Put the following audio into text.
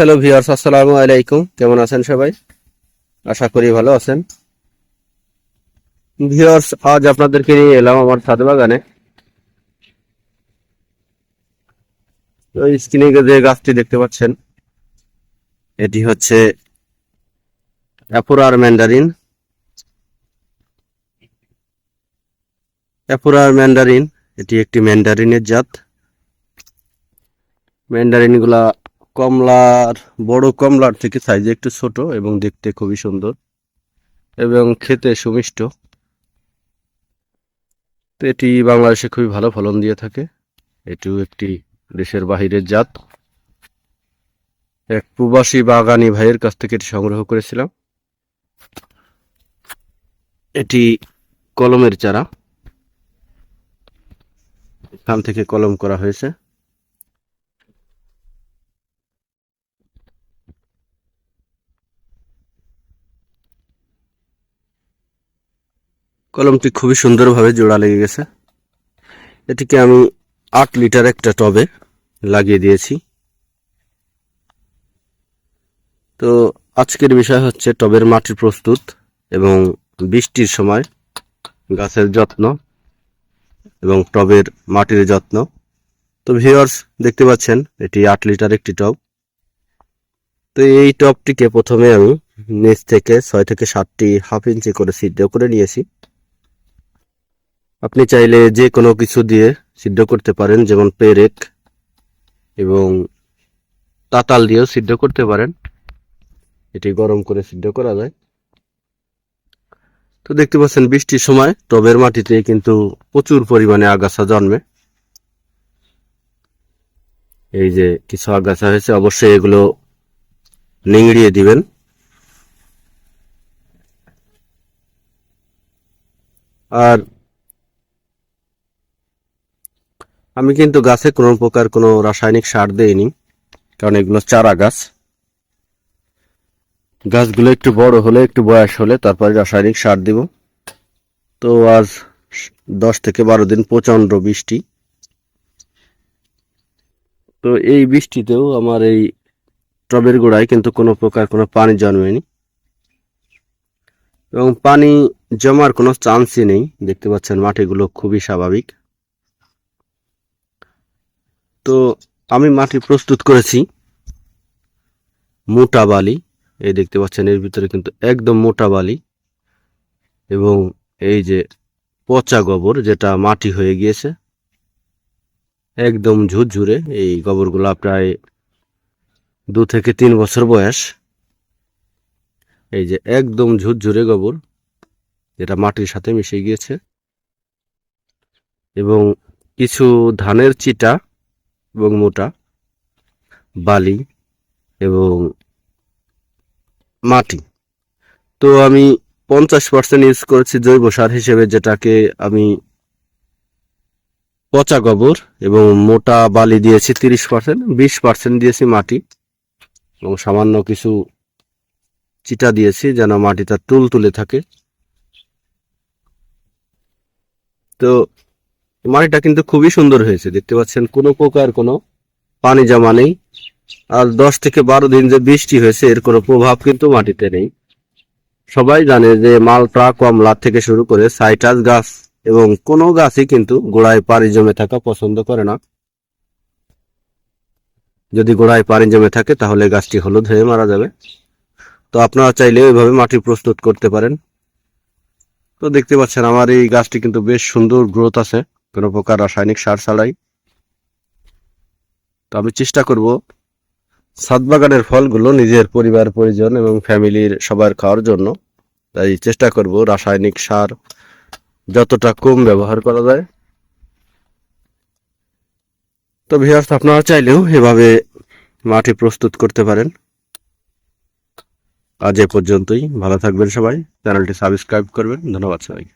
Hello viewers আসসালামু আলাইকুম। কেমন আছেন সবাই? আশা করি ভালো আছেন। ভিউয়ার্স আজ আপনাদেরকে নিয়ে এলাম আমার ছাদ বাগানে। স্ক্রিনে যে গাছটি দেখতে পাচ্ছেন, এটি হচ্ছে অ্যাপোরার ম্যান্ডারিন। অ্যাপোরার ম্যান্ডারিন, এটি একটি ম্যান্ডারিনের জাত। ম্যান্ডারিনগুলা কমলার, বড় কমলার থেকে সাইজে একটু ছোট এবং দেখতে খুবই সুন্দর এবং খেতে সুমিষ্ট। তো এটি বাংলাদেশে খুবই ভালো ফলন দিয়ে থাকে। এটিও একটি দেশের বাহিরের জাত। এক প্রবাসী বাগানি ভাইয়ের কাছ থেকে এটি সংগ্রহ করেছিলাম। এটি কলমের চারা। এখান থেকে কলম করা হয়েছে। কলমটি খুবই সুন্দরভাবে জোড়া লেগে গেছে। এটিকে আমি আট লিটার একটা টবে লাগিয়ে দিয়েছি। তো আজকের বিষয় হচ্ছে টবের মাটি প্রস্তুত এবং বৃষ্টির সময় গাছের যত্ন এবং টবের মাটির যত্ন। তো ভিউয়ার্স দেখতে পাচ্ছেন, এটি আট লিটার একটি টব। তো এই টবটিকে প্রথমে আমি নিচ থেকে ছয় থেকে সাতটি হাফ ইঞ্চি করে সিদ্ধ করে নিয়েছি। আপনি চাইলে যে কোনো কিছু দিয়ে সিদ্ধ করতে পারেন, যেমন পেরেক এবং তাতাল দিয়েও সিদ্ধ করতে পারেন। এটি গরম করে সিদ্ধ করা যায়। তো দেখতে পাচ্ছেন, বৃষ্টির সময় টবের মাটিতে কিন্তু প্রচুর পরিমাণে আগাছা জন্মে। এই যে কিছু আগাছা হয়েছে, অবশ্যই এগুলো নিংড়িয়ে দিবেন। আর আমি কিন্তু গাছে কোনো প্রকার কোনো রাসায়নিক সার দেইনি, কারণ এগুলো চারা গাছ। গাছগুলো একটু বড় হলে, একটু বয়স হলে তারপরে রাসায়নিক সার দিব। তো আজ দশ থেকে বারো দিন প্রচণ্ড বৃষ্টি। তো এই বৃষ্টিতেও আমার এই টবের গোড়ায় কিন্তু কোনো প্রকার কোনো পানি জন্মেনি। এবং পানি জমার কোনো চান্সই নেই। দেখতে পাচ্ছেন মাটিগুলো খুবই স্বাভাবিক। তো আমি মাটি প্রস্তুত করেছি। মোটা বালি, এই দেখতে পাচ্ছেন, এর ভিতরে কিন্তু একদম মোটা বালি এবং এই যে পচা গোবর যেটা মাটি হয়ে গিয়েছে, একদম ঝুরঝুরে। এই গোবরগুলা প্রায় দু থেকে তিন বছর বয়স। এই যে একদম ঝুরঝুরে গোবর, যেটা মাটির সাথে মিশে গিয়েছে। এবং কিছু ধানের চিটা এবং মোটা, বালি এবং মাটি। তো আমি পঞ্চাশ পার্সেন্ট ইউজ করেছি জৈব সার হিসেবে, যেটাকে আমি পচা গোবর এবং মোটা বালি দিয়েছি তিরিশ পার্সেন্ট বিশ পার্সেন্ট দিয়েছি মাটি এবং সামান্য কিছু চিটা দিয়েছি যেন মাটিটা তুল তুলে থাকে। তো মাটিটা কিন্তু খুবই সুন্দর হয়েছে, দেখতে পাচ্ছেন, কোনো প্রকার কোনো পানি জমা নেই। আর দশ থেকে বারো দিন যে বৃষ্টি হয়েছে, এর কোনো প্রভাব কিন্তু মাটিতে নেই। সবাই জানে যে মালটা কমলা থেকে শুরু করে সাইটাস গাছ এবং কোনো গাছই কিন্তু গোড়ায় পানি জমে থাকা পছন্দ করে না। যদি গোড়ায় পানি জমে থাকে, তাহলে গাছটি হলুদ হয়ে মারা যাবে। তো আপনারা চাইলে ওইভাবে মাটি প্রস্তুত করতে পারেন। তো দেখতে পাচ্ছেন, আমার এই গাছটি কিন্তু বেশ সুন্দর গ্রোথ আছে। কোনো প্রকার রাসায়নিক সার ছাড়াই। তো আমি চেষ্টা করব ছাদ বাগানের ফলগুলো নিজের পরিবার, পরিজন এবং ফ্যামিলির সবার খাওয়ার জন্য। তাই চেষ্টা করব রাসায়নিক সার যতটা কম ব্যবহার করা যায়। তো ভিউয়ার্স আপনারা চাইলেও এভাবে মাটি প্রস্তুত করতে পারেন। আজ এ পর্যন্তই। ভালো থাকবেন সবাই। চ্যানেলটি সাবস্ক্রাইব করবেন। ধন্যবাদ সবাই